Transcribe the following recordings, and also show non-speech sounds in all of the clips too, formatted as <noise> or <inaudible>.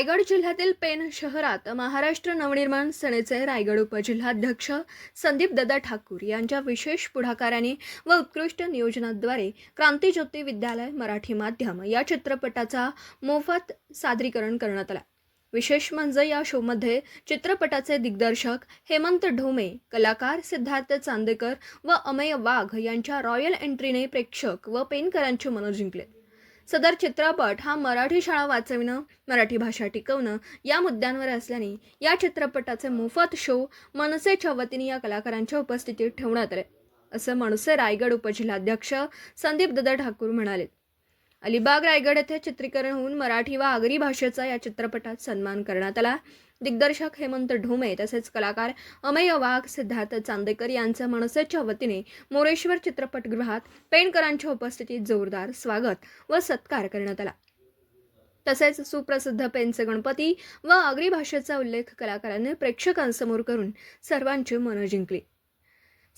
रायगड जिल्ह्यातील पेन शहरात महाराष्ट्र नवनिर्माण सेनेचे रायगड उपजिल्हाध्यक्ष संदीप ददा ठाकूर यांच्या विशेष पुढाकाराने व उत्कृष्ट नियोजनाद्वारे क्रांतीज्योती विद्यालय मराठी माध्यम या चित्रपटाचा मोफत सादरीकरण करण्यात आला. विशेष म्हणजे या शोमध्ये चित्रपटाचे दिग्दर्शक हेमंत ढोमे कलाकार सिद्धार्थ चांदेकर व अमेय वाघ यांच्या रॉयल एंट्रीने प्रेक्षक व पेनकरांचे मनं जिंकले. सदर चित्रपट हा मराठी शाळा वाचविणं मराठी भाषा टिकवणं या मुद्द्यांवर असल्याने या चित्रपटाचे मोफत शो मनसेच्या वतीने या कलाकारांच्या उपस्थितीत ठेवण्यात आले. असं मनसे रायगड उपजिल्हाध्यक्ष संदीप ददा ठाकूर म्हणाले. अलिबाग रायगड येथे चित्रीकरण होऊन मराठी व आगरी भाषेचा या चित्रपटात सन्मान करण्यात आला. दिग्दर्शक हेमंत ढोमे तसेच कलाकार अमेय वाघ सिद्धार्थ चांदेकर यांचं मनसेच्या वतीने मोरेश्वर चित्रपटगृहात पेणकरांच्या उपस्थितीत जोरदार स्वागत व सत्कार करण्यात आला. तसेच सुप्रसिद्ध पेनचे गणपती व आगरी भाषेचा उल्लेख कलाकारांनी प्रेक्षकांसमोर करून सर्वांची मनं जिंकली.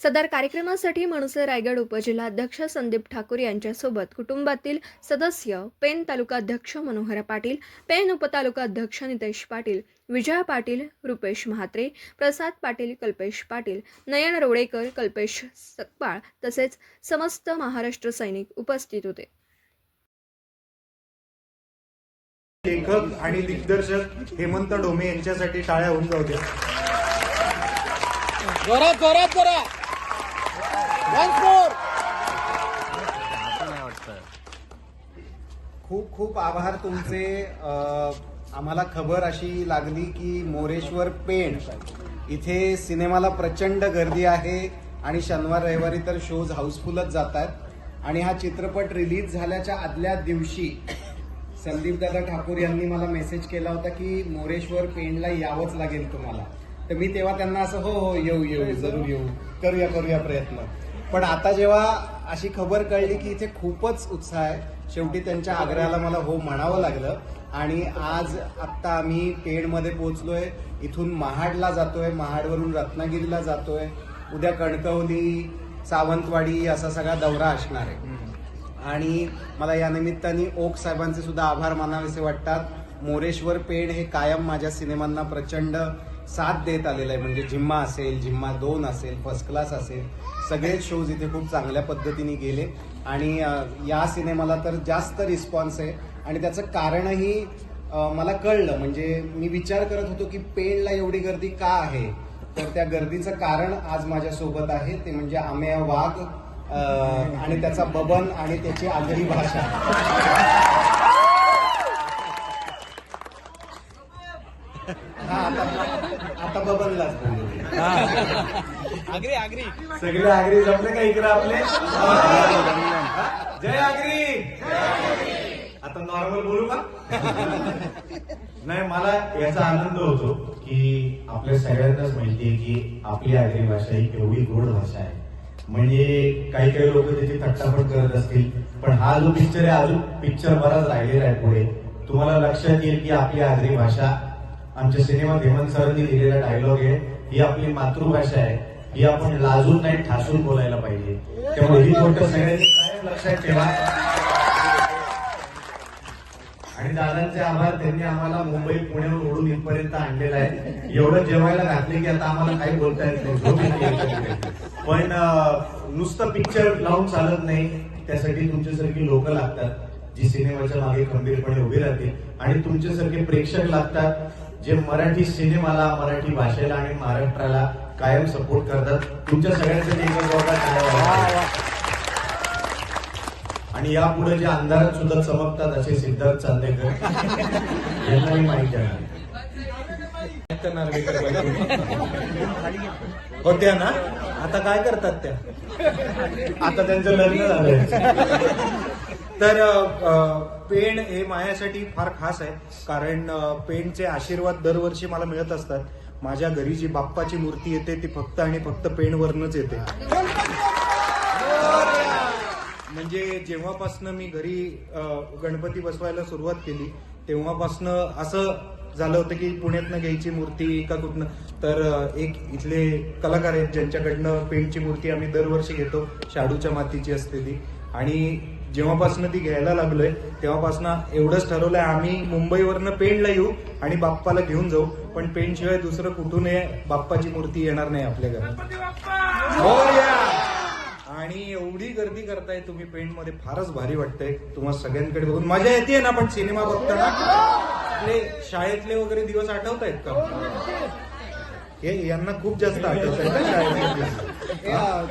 सदर कार्यक्रमासाठी मनसे रायगड उपजिल्हाध्यक्ष संदीप ठाकूर यांच्यासोबत कुटुंबातील सदस्य पेन तालुकाध्यक्ष मनोहर पाटील पेन उपतालुकाध्यक्ष नितेश पाटील विजया पाटील रुपेश म्हात्रे प्रसाद पाटील कल्पेश पाटील नयन रोडेकर कल्पेश सकपाळ तसेच समस्त महाराष्ट्र सैनिक उपस्थित होते. लेखक आणि दिग्दर्शक हेमंत डोमे यांच्यासाठी टाळ्या होऊन जाऊ द्या जोरात जोरात जरा Once more. खूप खूप आभार तुमचे. आम्हाला खबर अशी लागली की मोरेश्वर पेण इथे सिनेमाला प्रचंड गर्दी आहे आणि शनिवार रविवारी तर शोज हाऊसफुलच जातात. आणि हा चित्रपट रिलीज झाल्याच्या आदल्या दिवशी संदीप दादा ठाकूर यांनी मला मेसेज केला होता की मोरेश्वर पेणला यावंच लागेल तुम्हाला. तर मी तेव्हा त्यांना असं हो हो येऊ येऊ जरूर येऊ. करूया करूया प्रयत्न. पण आता जेव्हा अशी खबर कळली की इथे खूपच उत्साह आहे शेवटी त्यांच्या आग्रहाला मला हो म्हणावं लागलं. आणि आज आत्ता आम्ही पेणमध्ये पोहोचलोय इथून महाडला जातोय महाडवरून रत्नागिरीला जातोय. उद्या कणकवली सावंतवाडी असा सगळा दौरा असणार आहे. आणि मला या निमित्ताने ओक साहेबांचे सुद्धा आभार मानावेसे वाटतात. मोरेश्वर पेण हे कायम माझ्या सिनेमांना प्रचंड साथ देत आलेला आहे. म्हणजे झिम्मा असेल झिम्मा दोन असेल फर्स्ट क्लास असेल सगळेच शोज इथे खूप चांगल्या पद्धतीने गेले. आणि या सिनेमाला तर जास्त रिस्पॉन्स आहे. आणि त्याचं कारणही मला कळलं. म्हणजे मी विचार करत होतो की पेणला एवढी गर्दी का आहे? तर त्या गर्दीचं कारण आज माझ्या सोबत आहे. ते म्हणजे आमेय वाघ आणि त्याचा बबन आणि त्याची आगरी भाषा. हा आता आगरी <laughs> आगरी. सगळे आगरी जमले का इकडे आपले? जय आगरी. आता नॉर्मल बोलू का? <laughs> नाही मला याचा आनंद होतो की आपल्या सगळ्यांनाच माहितीये की आपली आगरी भाषा ही एवढी गोड भाषा आहे. म्हणजे काही काही लोक त्याची थट्टा पण करत असतील पण हा जो पिक्चर आहे अजून पिक्चर बराच राहिलेला आहे पुढे. तुम्हाला लक्षात येईल की आपली आगरी भाषा आमच्या सिनेमात हेमंत सरांनी लिहिलेला डायलॉग आहे. ही आपली मातृभाषा आहे. ही आपण लाजून नाही ठासून बोलायला पाहिजे. त्यामुळे ही गोष्ट सगळ्यांनी कायम लक्षात ठेवा. आणि दादांचे आभार त्यांनी आम्हाला मुंबई पुण्यावर ओढून इथपर्यंत आणलेला आहे. एवढं जेवायला घातले की आता आम्हाला काही बोलता येत नाही. पण नुसतं पिक्चर लावून चालत नाही. त्यासाठी तुमच्यासारखी लोक लागतात जी सिनेमाच्या मागे खंबीरपणे उभी राहतील. आणि तुमच्यासारखे प्रेक्षक लागतात. जे मराठी सिनेमाला मराठी भाषेला आणि महाराष्ट्राला कायम सपोर्ट करतात. तुमच्या वाजवा. आणि यापुढे जे अंधारात सुद्धा चमकतात असे सिद्धार्थ चांदेकर यांनाही माहिती आहे. होत्या ना? आता काय करतात त्या? आता त्यांचं लग्न झालंय. तर पेण हे माझ्यासाठी फार खास आहे. कारण पेणचे आशीर्वाद दरवर्षी मला मिळत असतात. माझ्या घरी जी बाप्पाची मूर्ती येते ती फक्त आणि फक्त पेणवरनच येते. म्हणजे जेव्हापासनं मी घरी गणपती बसवायला सुरुवात केली तेव्हापासनं असं झालं होतं की पुण्यातनं घ्यायची मूर्ती का कुठनं. तर एक इथले कलाकार आहेत ज्यांच्याकडनं पेंटची मूर्ती आम्ही दरवर्षी घेतो शाडूच्या मातीची असते ती आणि जेव्हापासून ती घ्यायला लागलोय तेव्हापासून एवढंच ठरवलंय आम्ही मुंबईवरनं पेणला येऊ आणि बाप्पाला घेऊन जाऊ. पण पेण शिवाय दुसरं कुठून बाप्पाची मूर्ती येणार नाही आपल्या घरात हो या. आणि एवढी गर्दी करताय तुम्ही पेंटमध्ये फारच भारी वाटतंय. तुम्हाला सगळ्यांकडे बघून मजा येते ना पण सिनेमा बघताना? आपले शाळेतले वगैरे दिवस आठवत आहेत का? हे यांना खूप जास्त आठवत आहेत ना शाळेतले दिवस. हे, अ,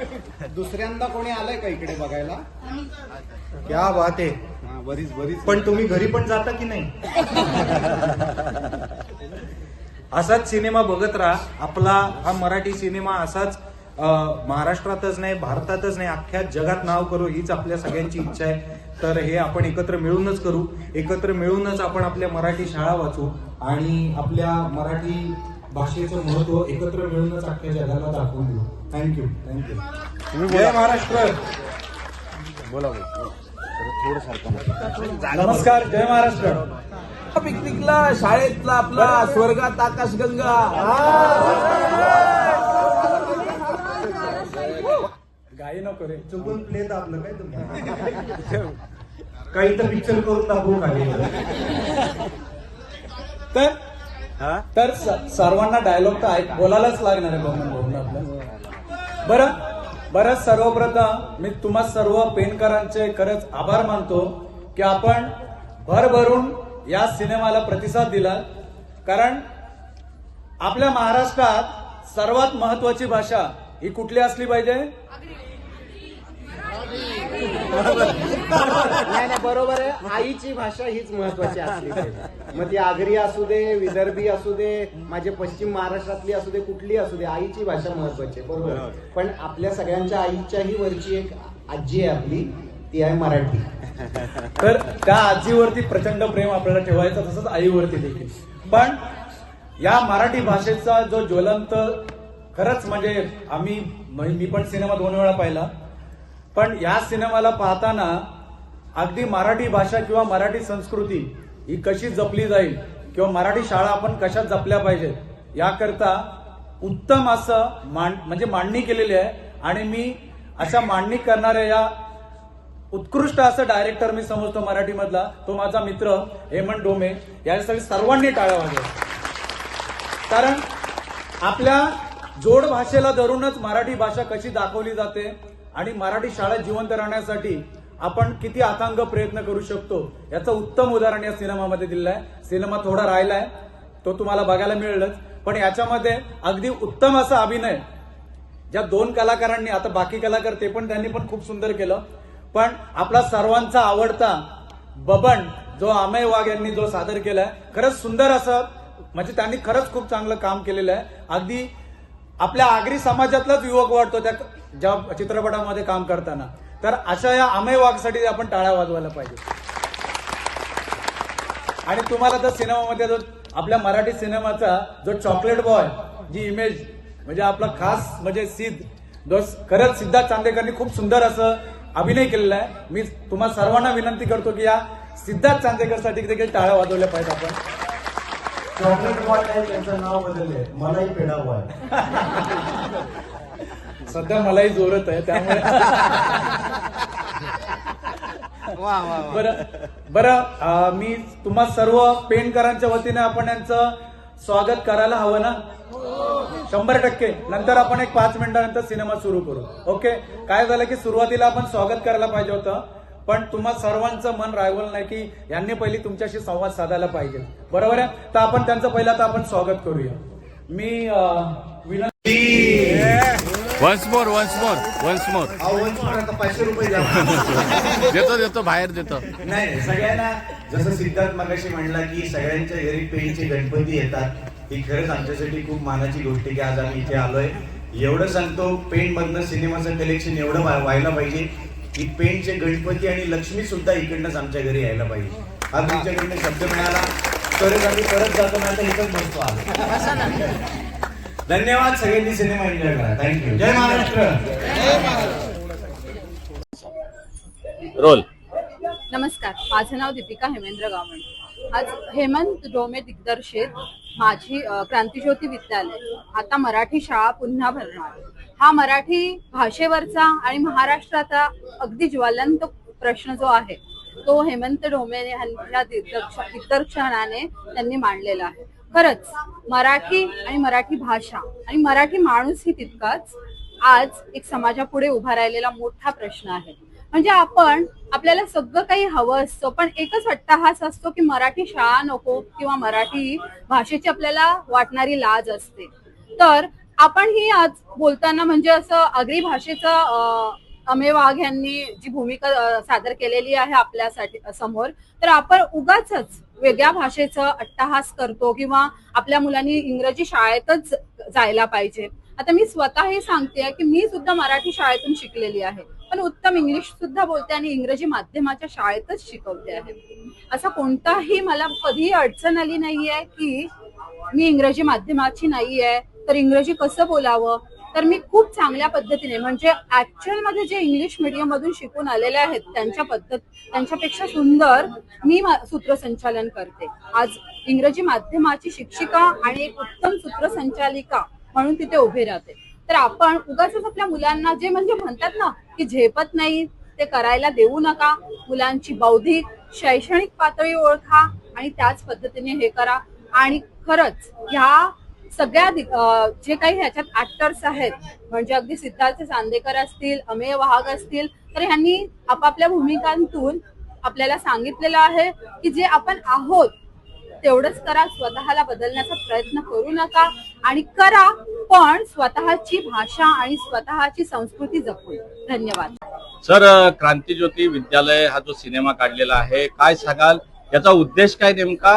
दुसऱ्यांदा कोणी आलंय का इकडे बघायला? क्या बात आहे. हा, बरीच बरीच पण तुम्ही घरी पण जाता की नाही? असाच सिनेमा बघत राहा. आपला हा मराठी सिनेमा असाच अं, महाराष्ट्रातच नाही भारतातच नाही. अख्ख्या जगात नाव करू हीच आपल्या सगळ्यांची इच्छा आहे. तर हे आपण एकत्र मिळूनच करू. एकत्र मिळूनच आपण आपल्या मराठी शाळा वाचू आणि आपल्या मराठी भाषेचं महत्त्व एकत्र मिळूनच अख्ख्या जगाला दाखवून देऊ थँक्यू थँक्यू जय महाराष्ट्र. नमस्कार जय महाराष्ट्र. पिकनिकला शाळेतला आपला स्वर्गात आकाशगंगा. गाई नको रे. चुकून प्ले दाबलं काय तुम्ही? <laughs> काही तर पिक्चर करून दाखवू खाली. तर? तर स- सर्वांना डायलॉग तर ऐक बोलायलाच लागणार आहे बघून बघून आपलं बरं बरं सर्वप्रथम मी तुम्हा सर्व पेनकरांचे खरंच आभार मानतो की आपण भरभरून या सिनेमाला प्रतिसाद दिला. कारण आपल्या महाराष्ट्रात सर्वात महत्वाची भाषा ही कुठली असली पाहिजे? नाही नाही बरोबर आहे. आईची भाषा हीच महत्वाची असली पाहिजे. मग ती आगरी असू दे विदर्भी असू दे माझे पश्चिम महाराष्ट्रातली असू दे कुठली असू दे आईची भाषा महत्वाची आहे बरोबर आहे. पण आपल्या सगळ्यांच्या आईच्याही वरची एक आजी आहे आपली ती आहे मराठी. तर त्या आजीवरती प्रचंड प्रेम आपल्याला ठेवायचं तसंच आईवरती देखील. पण या मराठी भाषेचा जो ज्वलंत खरंच म्हणजे आम्ही म्हणजे मी पण सिनेमा दोन वेळा पाहिला. पण या सिनेमाला पाहताना अगदी मराठी भाषा किंवा मराठी संस्कृती ही कशी जपली जाईल किंवा मराठी शाळा आपण कशा जपल्या पाहिजेत याकरता उत्तम असं मांड म्हणजे मांडणी केलेली आहे. आणि मी अशा मांडणी करणाऱ्या या उत्कृष्ट असं डायरेक्टर मी समजतो मराठीमधला. तो माझा मित्र हेमंत डोमे. यासाठी सर्वांनी टाळ्या वाजव. कारण आपल्या जोड भाषेला धरूनच मराठी भाषा कशी दाखवली जाते आणि मराठी शाळा जिवंत राहण्यासाठी आपण किती अथांग प्रयत्न करू शकतो याचं उत्तम उदाहरण या सिनेमामध्ये दिलं आहे. सिनेमा थोडा राहिलाय तो तुम्हाला बघायला मिळेलच. पण याच्यामध्ये अगदी उत्तम असा अभिनय ज्या दोन कलाकारांनी आता बाकी कलाकार ते पण त्यांनी पण खूप सुंदर केलं. पण आपला सर्वांचा आवडता बबन जो अमय वाघ यांनी जो सादर केलाय खरंच सुंदर असं म्हणजे त्यांनी खरंच खूप चांगलं काम केलेलं आहे. अगदी आपल्या आगरी समाजातलाच युवक वाटतो त्या ज्या चित्रपटामध्ये काम करताना. तर अशा या अमय वाघसाठी आपण टाळ्या वाजवायला पाहिजे. आणि तुम्हाला तर सिनेमामध्ये जो आपल्या मराठी सिनेमाचा जो चॉकलेट बॉय जी इमेज म्हणजे आपला खास म्हणजे सिद्ध जो खरंच सिद्धार्थ चांदेकरनी खूप सुंदर असं अभिनय केलेला आहे. मी तुम्हा सर्वांना विनंती करतो की या सिद्धार्थ चांदेकरसाठी देखील टाळ्या वाजवल्या पाहिजेत आपण. चॉकलेट बॉय त्यांचं नाव बदललंय. मलाही पेढा बॉय <laughs> सध्या मलाही जोरत आहे त्यामुळे <laughs> बरं बरं मी तुम्हा सर्व पेनकरांच्या वतीने आपण यांचं स्वागत करायला हवं ना? शंभर टक्के. नंतर आपण एक पाच मिनिटानंतर सिनेमा सुरू करू. ओके? काय झालं की सुरुवातीला आपण स्वागत करायला पाहिजे होतं पण तुम्हा सर्वांचं मन रायवलं नाही की यांनी पहिली तुमच्याशी संवाद साधायला पाहिजे. बरोबर आहे? तर आपण त्यांचं पहिलं आता आपण स्वागत करूया. मी विनंती once more once more once more आता पाचशे रुपये द्या. <laughs> देतो देतो बाहेर देतो. नाही सगळ्यांना जसं सिद्धार्थ मगाशी म्हणला की सगळ्यांच्या घरी पेनचे गणपती येतात ही खरंच आमच्यासाठी खूप मानाची गोष्ट आहे की आज आम्ही इथे आलोय. एवढं सांगतो पेन मधनं सिनेमाचं कलेक्शन एवढं व्हा- व्हायला पाहिजे की पेनचे गणपती आणि लक्ष्मी सुद्धा इकडनंच आमच्या घरी यायला पाहिजे. हा तुमच्याकडनं शब्द मिळाला तरच आम्ही परत जातो ना तर इथंच बसतो आलो धन्यवाद सगळ्यांनी सिनेमा एन्जॉय करा. थँक्यू जय महाराष्ट्र. रोल. नमस्कार. माझं नाव दीपिका हेमेंद्र गावण आज हेमंत डोमे दिग्दर्शित माझी क्रांतिज्योती विद्यालय. आता मराठी शाळा पुन्हा भरणार. हा मराठी भाषेवरचा आणि महाराष्ट्राचा अगदी ज्वलंत प्रश्न जो आहे तो हेमंत डोमे यांच्या दिग्दर्श- दिग्दर्शनाने त्यांनी मांडलेला आहे. खरंच मराठी आणि मराठी भाषा आणि मराठी माणूस ही तितकाच आज एक समाजापुढे उभा राहिलेला मोठा प्रश्न आहे. म्हणजे आपण आपल्याला सगळं काही हवं असतं पण एकच अट्टाहास असतो की मराठी शाळा नको किंवा मराठी भाषेची आपल्याला वाटणारी लाज असते. तर आपण ही आज बोलताना म्हणजे असं आगरी भाषेचं अमे वाघ यांनी जी भूमिका सादर केलेली आहे आपल्यासाठी समोर तर आपण उगाच वेगळ्या भाषेचं अट्टहास करतो किंवा आपल्या मुलांनी इंग्रजी शाळेतच जायला पाहिजे. आता मी स्वतः हे सांगते की मी सुद्धा मराठी शाळेतून शिकलेली आहे. पण उत्तम इंग्लिश सुद्धा बोलते आणि इंग्रजी माध्यमाच्या शाळेतच शिकवते आहे. असा कोणताही मला कधीही अडचण आली नाहीये की मी इंग्रजी माध्यमाची नाहीये तर इंग्रजी कसं बोलावं? तर मी खूप चांगल्या पद्धतीने म्हणजे ऍक्च्युअलमध्ये जे इंग्लिश मीडियम मधून शिकून आलेले आहेत त्यांच्या पद्धत त्यांच्यापेक्षा सुंदर मी सूत्रसंचालन करते. आज इंग्रजी माध्यमाची शिक्षिका आणि एक उत्तम सूत्रसंचालिका म्हणून तिथे उभे राहते. तर आपण उगाच आपल्या मुलांना जे म्हणजे म्हणतात ना की झेपत नाही ते करायला देऊ नका. मुलांची बौद्धिक शैक्षणिक पातळी ओळखा आणि त्याच पद्धतीने हे करा. आणि खरंच ह्या सगळ्या जे काही ह्याच्यात ऍक्टर्स आहेत म्हणजे अगदी सिद्धार्थ चांदेकर असतील अमेय वाघ असतील तर ह्यांनी आपापल्या भूमिकांतून आपल्याला सांगितलेलं आहे की जे आपण आहोत तेवढंच करा स्वतःला बदलण्याचा प्रयत्न करू नका आणि करा पण स्वतःची भाषा आणि स्वतःची संस्कृती जपून. धन्यवाद. सर क्रांतीज्योती विद्यालय हा जो सिनेमा काढलेला आहे काय सांगाल? याचा उद्देश काय नेमका?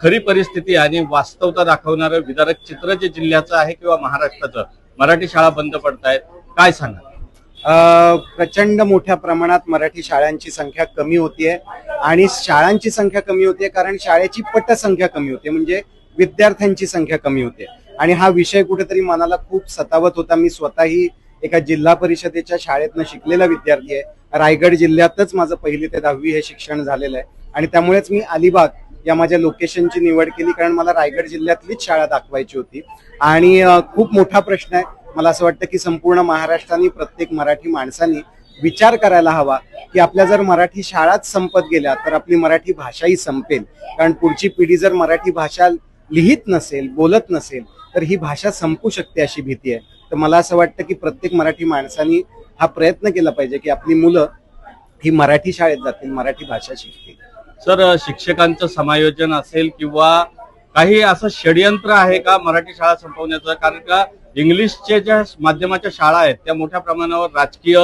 खरी परिस्थिती आणि वास्तवता दाखवणारं विदारक चित्र जे जिल्ह्याचं आहे किंवा महाराष्ट्राचं मराठी शाळा बंद पडतायत काय सांगा प्रचंड मोठ्या प्रमाणात मराठी शाळांची संख्या कमी होतीये आणि शाळांची संख्या कमी होते कारण शाळेची पटसंख्या कमी होते म्हणजे विद्यार्थ्यांची संख्या कमी होते आणि हा विषय कुठेतरी मनाला खूप सतावत होता. मी स्वतःही एका जिल्हा परिषदेच्या शाळेतनं शिकलेला विद्यार्थी आहे. रायगड जिल्ह्यातच माझं पहिली ते दहावी हे शिक्षण झालेलं आहे. आणि त्यामुळेच मी अलिबाग या माझ्या लोकेशनची निवड केली कारण मला रायगड जिल्ह्यातलीच शाळा दाखवायची होती. आणि खूप मोठा प्रश्न आहे. मला असं वाटतं की संपूर्ण महाराष्ट्राने प्रत्येक मराठी माणसाने विचार करायला हवा की आपल्या जर मराठी शाळाच संपत गेल्या तर आपली मराठी भाषाही संपेल. कारण पुढची पिढी जर मराठी भाषा लिहित नसेल बोलत नसेल तर ही भाषा संपू शकते अशी भीती आहे. तर मला असं वाटतं की प्रत्येक मराठी माणसाने हा प्रयत्न केला पाहिजे की आपली मुलं ही मराठी शाळेत जातील मराठी भाषा शिकतील. सर शिक्षकांचं समायोजन असेल किंवा काही असं षडयंत्र आहे का मराठी शाळा संपवण्याचं? कारण का इंग्लिशच्या ज्या माध्यमाच्या शाळा आहेत त्या मोठ्या प्रमाणावर राजकीय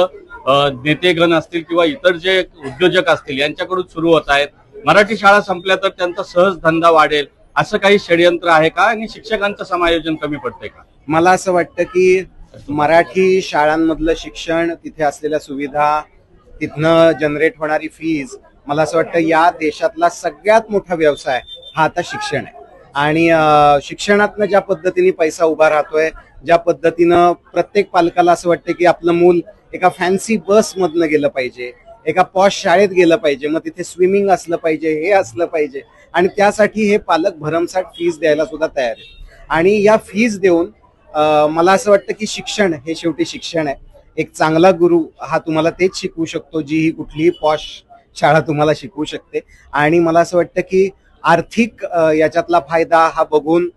नेतेगण असतील किंवा इतर जे उद्योजक असतील यांच्याकडून सुरू होत आहेत. मराठी शाळा संपल्या तर त्यांचा सहज धंदा वाढेल. असं काही षडयंत्र आहे का आणि शिक्षकांचं समायोजन कमी पडतंय का? मला असं वाटतं की मराठी शाळांमधलं शिक्षण तिथे असलेल्या सुविधा तिथनं जनरेट होणारी फीज मला असं वाटतं या देशातला सगळ्यात मोठा व्यवसाय हा आता शिक्षण आहे. आणि अं, शिक्षणातनं ज्या पद्धतीने पैसा उभा राहतोय ज्या पद्धतीनं प्रत्येक पालकाला असं वाटतं की आपलं मूल एका फॅन्सी बसमधनं गेलं पाहिजे एका पॉश शाळेत गेलं पाहिजे मग तिथे स्विमिंग असलं पाहिजे हे असलं पाहिजे आणि त्यासाठी हे पालक भरमसाठ फीज द्यायला सुद्धा तयार आहे आणि या फीज देऊन मला असं वाटतं की शिक्षण हे शेवटी शिक्षण आहे. एक चांगला गुरु हा तुम्हाला तेच शिकवू शकतो जी ही कुठलीही पॉश शाळा तुम्हाला शिकवू शकते. आणि मला असं वाटतं की आर्थिक याच्यातला फायदा हा बघून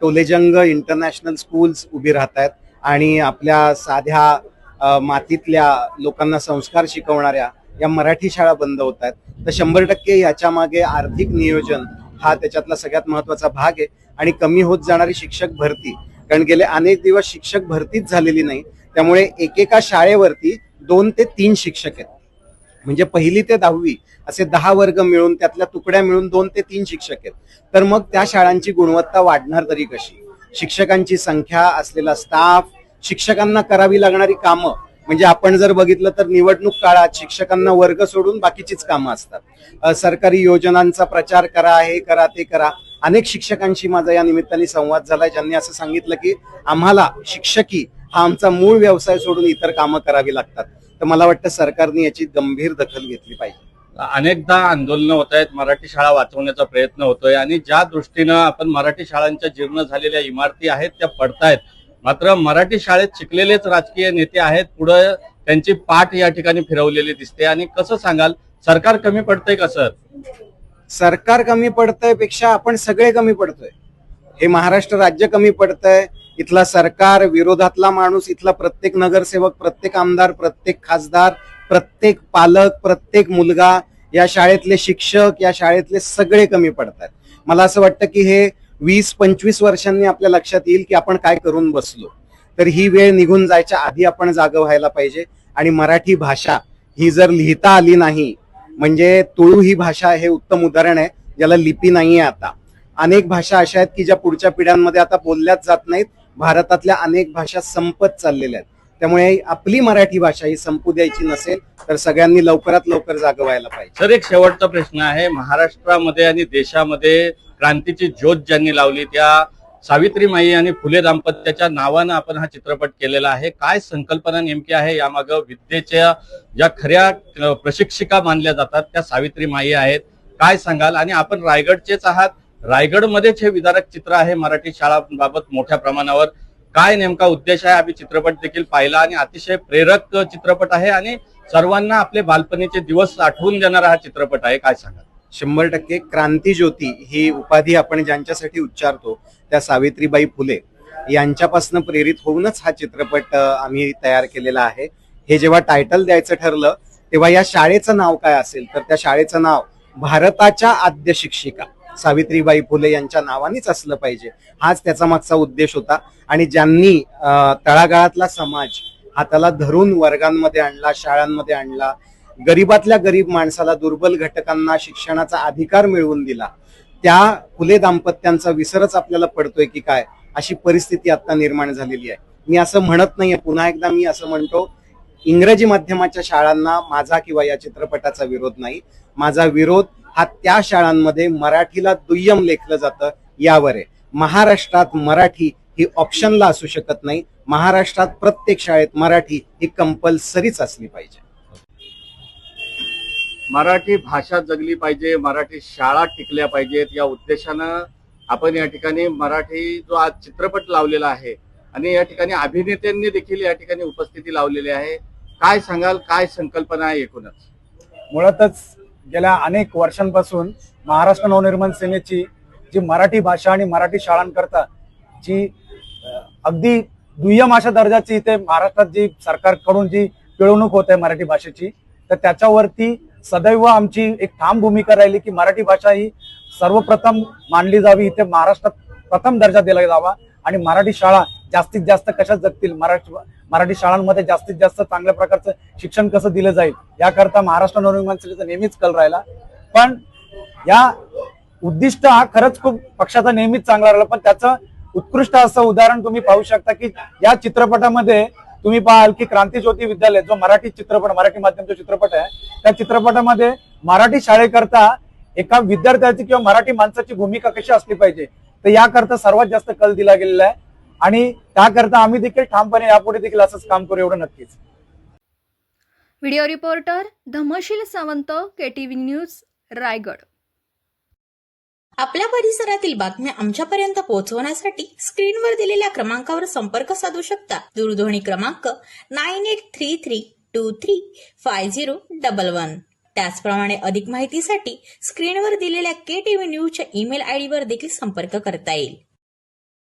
टोलेजंग इंटरनॅशनल स्कूल्स उभी राहत आहेत आणि आपल्या साध्या मातीतल्या लोकांना संस्कार शिकवणाऱ्या या मराठी शाळा बंद होत आहेत तर शंभर टक्के याच्या मागे आर्थिक नियोजन हा त्याच्यातला सगळ्यात महत्त्वाचा भाग आहे. आणि कमी होत जाणारी शिक्षक भरती कारण गेले अनेक दिवस शिक्षक भरतीच झालेली नाही. त्यामुळे एकेका शाळेवरती दोन ते तीन शिक्षक आहेत. म्हणजे पहिली ते दहावी असे दहा वर्ग मिळून त्यातल्या तुकड्या मिळून दोन ते तीन शिक्षक आहेत. तर मग त्या शाळांची गुणवत्ता वाढणार तरी कशी? शिक्षकांची संख्या असलेला स्टाफ शिक्षकांना करावी लागणारी कामं म्हणजे आपण जर बघितलं तर निवडणूक काळात शिक्षकांना वर्ग सोडून बाकीचीच कामं असतात. सरकारी योजनांचा प्रचार करा हे करा ते करा. अनेक शिक्षकांशी माझा या निमित्ताने संवाद झाला ज्यांनी असं सांगितलं की आम्हाला शिक्षकी हा आमचा मूळ व्यवसाय सोडून इतर कामं करावी लागतात. तर मला वाटतं सरकारने याची गंभीर दखल घेतली पाहिजे. अनेकदा आंदोलनं होत आहेत मराठी शाळा वाचवण्याचा प्रयत्न होतोय आणि ज्या दृष्टीनं आपण मराठी शाळांच्या जीर्ण झालेल्या इमारती आहेत त्या पडतायत. मात्र मराठी शाळेत शिकलेलेच राजकीय नेते आहेत पुढे त्यांची पाठ या ठिकाणी फिरवलेली दिसते. आणि कसं सांगाल सरकार कमी पडतंय का सर? सरकार कमी पडतंयपेक्षा आपण सगळे कमी पडतोय. हे महाराष्ट्र राज्य कमी पडतंय इथला सरकार विरोधातला माणूस इथला प्रत्येक नगरसेवक प्रत्येक आमदार प्रत्येक खासदार प्रत्येक पालक प्रत्येक मुलगा या शाळेतले शिक्षक या शाळेतले सगळे कमी पडतात मला असं वाटतं की हे वीस पंचवीस वर्षांनी आपल्या लक्षात येईल की आपण काय करून बसलो. तर ही वेळ निघून जायच्या आधी आपण जागं व्हायला पाहिजे. आणि मराठी भाषा ही जर लिहिता आली नाही म्हणजे तुळू ही भाषा हे उत्तम उदाहरण आहे ज्याला लिपी नाहीये आता. अनेक भाषा अशा आहेत की ज्या पुढच्या पिढ्यांमध्ये आता बोलल्याच जात नाहीत. भारतातल्या अनेक भाषा संपत चाललेल्या आहेत. त्यामुळे आपली मराठी भाषा ही संपू द्यायची नसेल तर सगळ्यांनी लवकरात लवकर जागवायला व्हायला पाहिजे. सर एक शेवटचा प्रश्न आहे. महाराष्ट्रामध्ये आणि देशामध्ये क्रांतीची ज्योत ज्यांनी लावली त्या सावित्रीमाई आणि फुले दाम्पत्याच्या नावानं आपण हा चित्रपट केलेला आहे. काय संकल्पना नेमकी आहे? यामागं विद्येच्या ज्या खऱ्या प्रशिक्षिका मानल्या जातात त्या सावित्रीमाई आहेत. काय सांगाल? आणि आपण रायगडचेच आहात रायगडमध्येच हे विदारक चित्र आहे. मराठी शाळांबाबत मोठ्या प्रमाणावर काय नेमका उद्देश आहे आम्ही चित्रपट देखील पाहिला आणि अतिशय प्रेरक चित्रपट आहे आणि सर्वांना आपले बालपणीचे दिवस आठवून देणारा हा चित्रपट आहे. काय सांगा शंभर टक्के क्रांती ज्योती ही उपाधी आपण ज्यांच्यासाठी उच्चारतो त्या सावित्रीबाई फुले यांच्यापासून प्रेरित होऊनच हा चित्रपट आम्ही तयार केलेला आहे. हे जेव्हा टायटल द्यायचं ठरलं तेव्हा या शाळेचं नाव काय असेल तर त्या शाळेचं नाव भारताच्या आद्य शिक्षिका. सावित्रीबाई फुले यांच्या नावानेच असलं पाहिजे. हाच त्याचा मागचा उद्देश होता. आणि ज्यांनी तळागाळातला समाज हाताला धरून वर्गांमध्ये आणला शाळांमध्ये आणला गरीबातल्या गरीब माणसाला दुर्बल घटकांना शिक्षणाचा अधिकार मिळवून दिला त्या फुले दाम्पत्यांचा विसरच आपल्याला पडतोय की काय अशी परिस्थिती आता निर्माण झालेली आहे. मी असं म्हणत नाहीये. पुन्हा एकदा मी असं म्हणतो इंग्रजी माध्यमाच्या शाळांना माझा किंवा या चित्रपटाचा विरोध नाही. माझा विरोध हा त्या शाळांमध्ये मराठीला दुय्यम लेखलं जातं यावर. आहे महाराष्ट्रात मराठी ही ऑप्शनला असू शकत नाही. महाराष्ट्रात प्रत्येक शाळेत मराठी ही कंपल्सरीच असली पाहिजे. मराठी भाषा जगली पाहिजे मराठी शाळा टिकल्या पाहिजेत. या उद्देशानं आपण या ठिकाणी मराठी जो आज चित्रपट लावलेला आहे आणि या ठिकाणी अभिनेत्यांनी देखील या ठिकाणी उपस्थिती लावलेली आहे. काय सांगाल? काय संकल्पना आहे एकूणच? मुळातच गेल्या अनेक वर्षांपासून महाराष्ट्र नवनिर्माण सेनेची जी मराठी भाषा आणि मराठी शाळांकरता जी अगदी दुय्यम अशा दर्जाची इथे महाराष्ट्रात जी सरकारकडून जी पिळवणूक होत आहे मराठी भाषेची तर त्याच्यावरती सदैव आमची एक ठाम भूमिका राहिली की मराठी भाषा ही सर्वप्रथम मानली जावी इथे महाराष्ट्रात प्रथम दर्जा दिला जावा आणि मराठी शाळा जास्तीत जास्त कशा जगतील? मराठी मराठी शाळांमध्ये जास्तीत जास्त चांगल्या प्रकारचं शिक्षण कसं दिलं जाईल याकरता महाराष्ट्र नवनिर्माण सेनेचा नेहमीच कल राहिला. पण या उद्दिष्ट हा खरंच खूप पक्षाचा नेहमीच चांगला राहिला. पण त्याचं उत्कृष्ट असं उदाहरण तुम्ही पाहू शकता की या चित्रपटामध्ये तुम्ही पाहाल की क्रांती ज्योती विद्यालय जो मराठी चित्रपट मराठी माध्यमचा चित्रपट आहे त्या चित्रपटामध्ये मराठी शाळेकरता एका विद्यार्थ्याची किंवा मराठी माणसाची भूमिका कशी असली पाहिजे तर याकरता सर्वात जास्त कल दिला गेलेला आहे. आणि त्याकरता आम्ही देखील ठामपणे यापुढे देखील असंच काम करू एवढं नक्कीच. Video reporter Dhamshil Sawant KTV news Raigad. आपल्या परिसरातील बातम्या आमच्यापर्यंत पोहोचवण्यासाठी स्क्रीनवर दिलेल्या क्रमांकावर संपर्क साधू शकता. दूरध्वनी क्रमांक nine eight three three two three five zero double one. त्याचप्रमाणे अधिक माहितीसाठी स्क्रीनवर दिलेल्या के टीव्ही न्यूजच्या ईमेल आयडीवर देखील संपर्क करता येईल.